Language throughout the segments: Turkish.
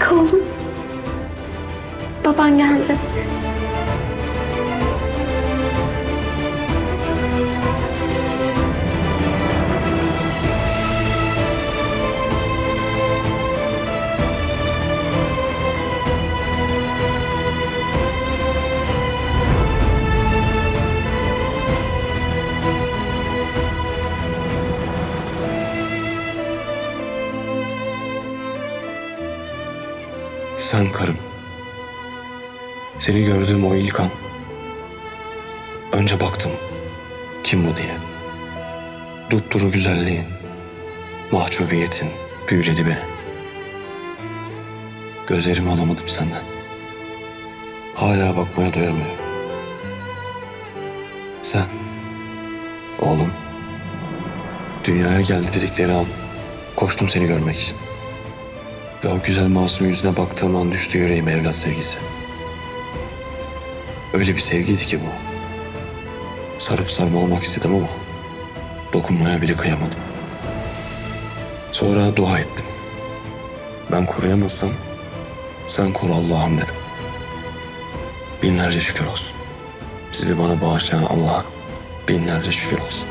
Bak. Baban geldi. Sen karım. Seni gördüğüm o ilk an. Önce baktım. Kim bu diye. Dupduru güzelliğin, mahcubiyetin büyüledi beni. Gözlerimi alamadım senden. Hala bakmaya doyamıyorum. Sen, oğlum, dünyaya geldi dedikleri an koştum seni görmek için. Ve o güzel masum yüzüne baktığım an düştü yüreğime evlat sevgisi. Öyle bir sevgiydi ki bu. Sarıp sarmalamak istedim ama dokunmaya bile kıyamadım. Sonra dua ettim. Ben koruyamazsam sen koru Allah'ım dedim. Binlerce şükür olsun. Sizi bana bağışlayan Allah'a binlerce şükür olsun.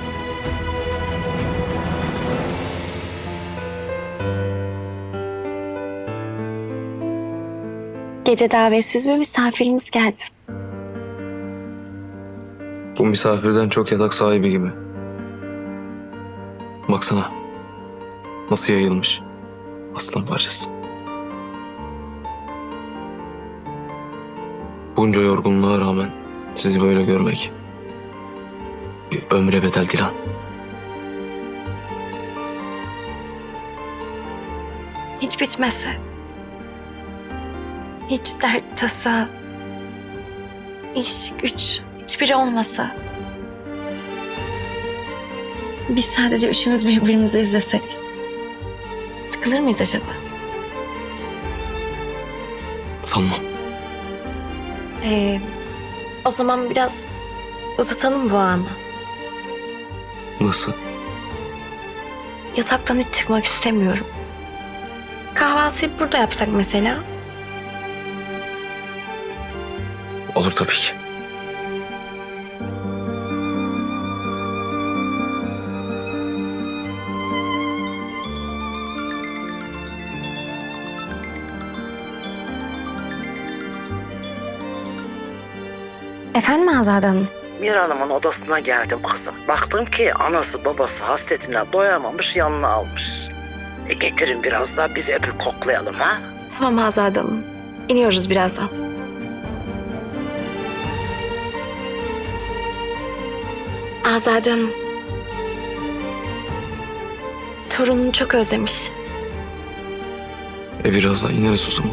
Gece davetsiz bir misafirimiz geldi. Bu misafirden çok yatak sahibi gibi. Baksana. Nasıl yayılmış. Aslan parçası. Bunca yorgunluğa rağmen sizi böyle görmek bir ömre bedel Dilan. Hiç bitmese. Hiç dert tasa. iş güç hiçbiri olmasa. Biz sadece üçümüz birbirimizi izlesek. Sıkılır mıyız acaba? Sanmam. Ee, o zaman biraz uzatalım bu anı. Nasıl? Yataktan hiç çıkmak istemiyorum. Kahvaltıyı burada yapsak mesela. Olur tabii ki. Efendim Azade Hanım? Bir hanımın odasına geldim kızım. Baktım ki anası babası hasretine doyamamış yanına almış. E getirin biraz da biz öpüp koklayalım ha. Tamam Azade Hanım. İniyoruz birazdan. Azade Hanım. Torununu çok özlemiş. E biraz daha ineriz o zaman.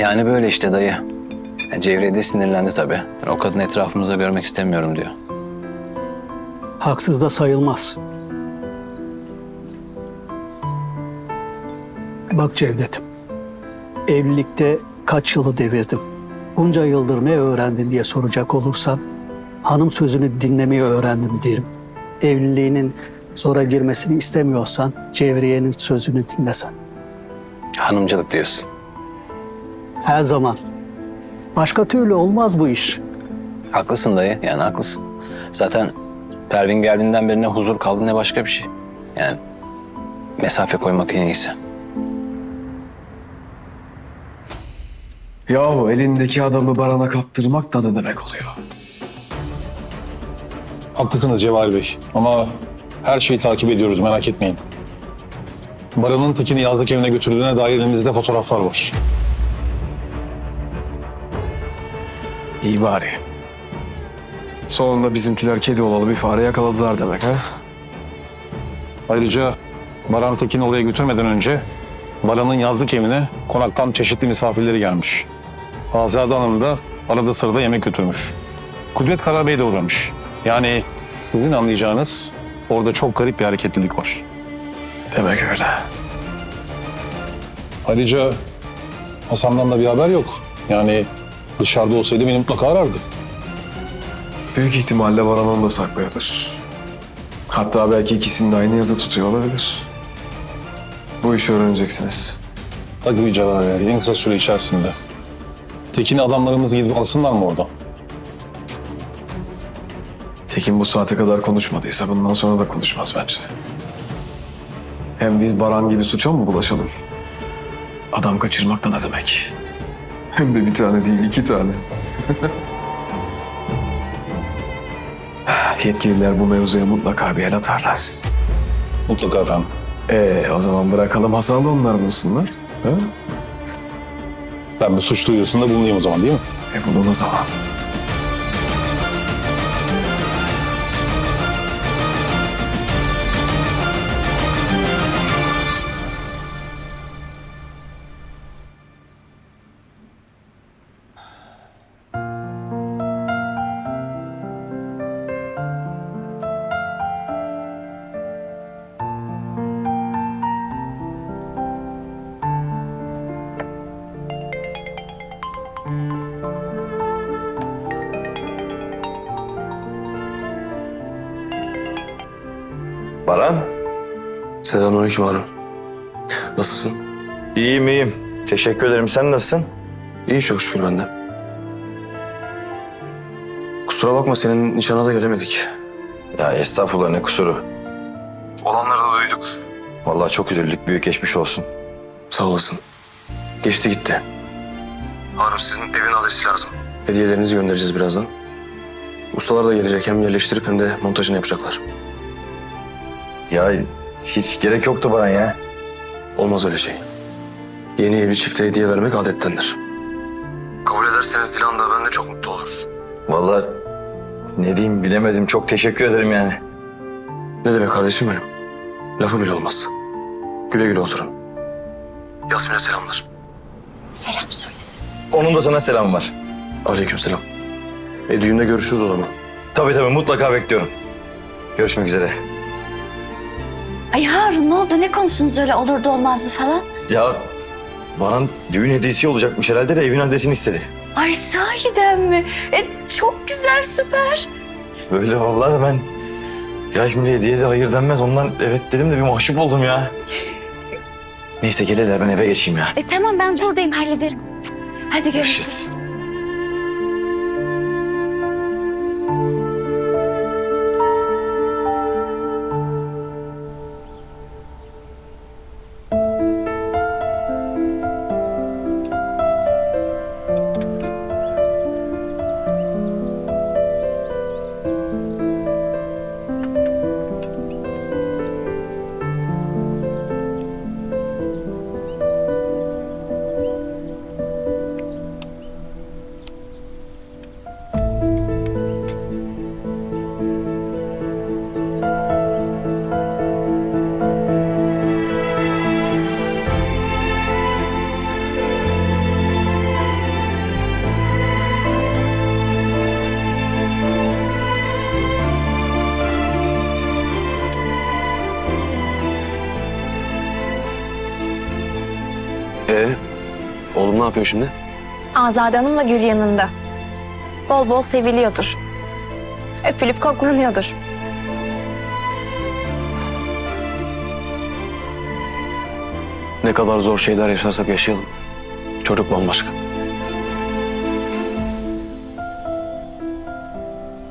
Yani böyle işte dayı. Yani Cevriye de sinirlendi tabii. Yani o kadını etrafımızda görmek istemiyorum diyor. Haksız da sayılmaz. Bak Cevdet'im, evlilikte kaç yılı devirdim. Bunca yıldır ne öğrendin diye soracak olursan, hanım sözünü dinlemeyi öğrendim derim. Evliliğinin zora girmesini istemiyorsan, Cevriye'nin sözünü dinlesen. Hanımcılık diyorsun. Her zaman. Başka türlü olmaz bu iş. Haklısın dayı yani haklısın. Zaten Pervin geldiğinden beri ne huzur kaldı ne başka bir şey. Yani mesafe koymak en iyisi. Yahu elindeki adamı barana kaptırmak da ne demek oluyor? Haklısınız Cevahir Bey ama her şeyi takip ediyoruz merak etmeyin. Baran'ın tekini yazlık evine götürdüğüne dair elimizde fotoğraflar var. İyi bari. Sonunda bizimkiler kedi olalı bir fare yakaladılar demek ha? Ayrıca Baran Tekin'i oraya götürmeden önce Baran'ın yazlık evine konaktan çeşitli misafirleri gelmiş. Azade Hanım da arada sırada yemek götürmüş. Kudret Karabey de uğramış. Yani sizin anlayacağınız Orada çok garip bir hareketlilik var. Demek öyle. Ayrıca Hasan'dan da bir haber yok. Yani dışarıda olsaydı beni mutlaka arardı. Büyük ihtimalle Baran da saklıyordur. Hatta belki ikisini de aynı yerde tutuyor olabilir. Bu işi öğreneceksiniz. Cevap ver en kısa süre içerisinde. Tekin'i adamlarımız gidip alsınlar mı oradan? Tekin bu saate kadar konuşmadıysa bundan sonra da konuşmaz bence. Hem biz Baran gibi suça mı bulaşalım? Adam kaçırmak da ne demek? Hem de bir tane değil iki tane. Yetkililer bu mevzuya mutlaka bir el atarlar. Mutlaka efendim. Ee, o zaman bırakalım Hasan'la onlar bulsunlar. Ha? Ben bir suç duyurusunda bulunayım o zaman değil mi? E bulun o zaman. Baran, Selamünaleyküm Harun. Nasılsın? iyiyim iyiyim. Teşekkür ederim. Sen nasılsın? İyi çok şükür ben de. Kusura bakma senin nişana da gelemedik. Ya estağfurullah ne kusuru. Olanları da duyduk. Vallahi çok üzüldük. Büyük geçmiş olsun. Sağ olasın. Geçti gitti. Harun sizin evin adresi lazım. Hediyelerinizi göndereceğiz birazdan. Ustalar da gelecek. Hem yerleştirip hem de montajını yapacaklar. Ya hiç gerek yoktu Baran ya. Olmaz öyle şey. Yeni evli çifte hediye vermek adettendir. Kabul ederseniz Dilan da ben de çok mutlu oluruz. Vallahi ne diyeyim bilemedim. Çok teşekkür ederim yani. Ne demek kardeşim benim? Lafı bile olmaz. Güle güle oturun. Yasmin'e selamlar. Selam söyle. Onun da sana selam var. Aleykümselam. E düğünde görüşürüz o zaman. Tabii tabii mutlaka bekliyorum. Görüşmek üzere. Ay Harun ne oldu? Ne konuştunuz öyle olurdu olmazdı falan? Ya Baran düğün hediyesi olacakmış herhalde de evin adresini istedi. Ay sahiden mi? E, çok güzel süper. Böyle vallahi ben ya şimdi hediye de hayır denmez. Ondan evet dedim de bir mahcup oldum ya. Neyse gelirler ben eve geçeyim ya. E tamam ben buradayım hallederim. Hadi görüşürüz. E oğlum ne yapıyor şimdi? Azade Hanım'la Gül yanında. Bol bol seviliyordur. Öpülüp koklanıyordur. Ne kadar zor şeyler yaşarsak yaşayalım. Çocuk bambaşka.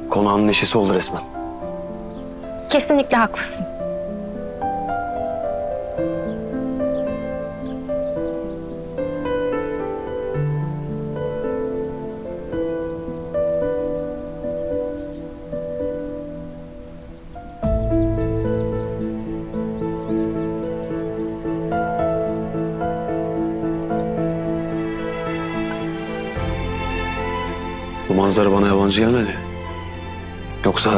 Konağın neşesi oldu resmen. Kesinlikle haklısın. Manzara bana yabancı gelmedi. Yoksa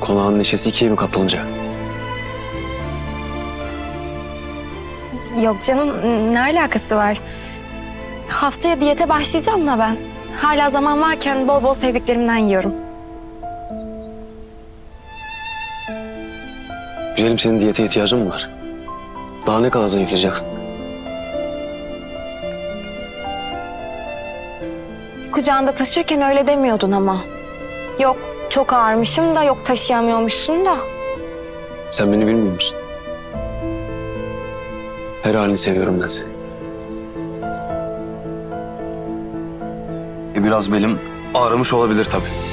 konağın neşesi ikiye mi katlanacak? Yok canım ne alakası var? Haftaya diyete başlayacağım da ben. Hala zaman varken bol bol sevdiklerimden yiyorum. Güzelim senin diyete ihtiyacın mı var? Daha ne kadar zayıflayacaksın? Kucağında taşırken öyle demiyordun ama. Yok çok ağırmışım da yok taşıyamıyormuşsun da. Sen beni bilmiyor musun? Her halini seviyorum ben seni. E biraz belim ağrımış olabilir tabii.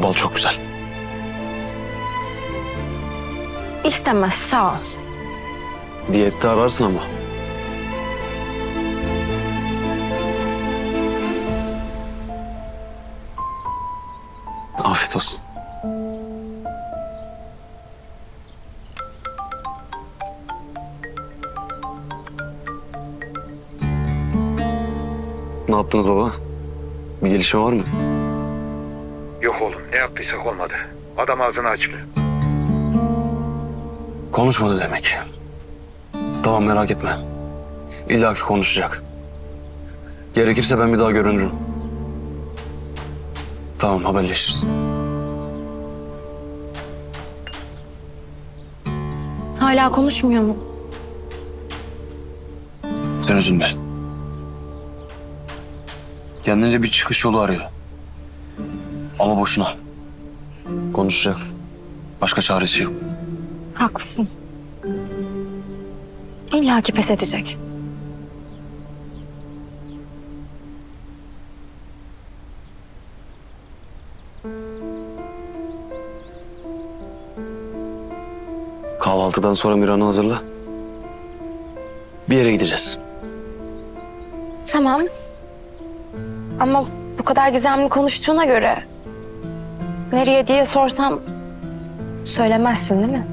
Bu bal çok güzel. İstemez sağ ol. Diyette ararsın ama. Afiyet olsun. Ne yaptınız baba? Bir gelişme var mı? Oğlum ne yaptıysak olmadı. Adam ağzını açmıyor. Konuşmadı demek. Tamam merak etme. İlla ki konuşacak. Gerekirse ben bir daha görünürüm. Tamam haberleşiriz. Hala konuşmuyor mu? Sen üzülme. Kendince bir çıkış yolu arıyor. Ama boşuna. Konuşacak. Başka çaresi yok. Haklısın. İlla ki pes edecek. Kahvaltıdan sonra Miran'ı hazırla. Bir yere gideceğiz. Tamam. Ama bu kadar gizemli konuştuğuna göre... ...nereye diye sorsam... ...söylemezsin değil mi?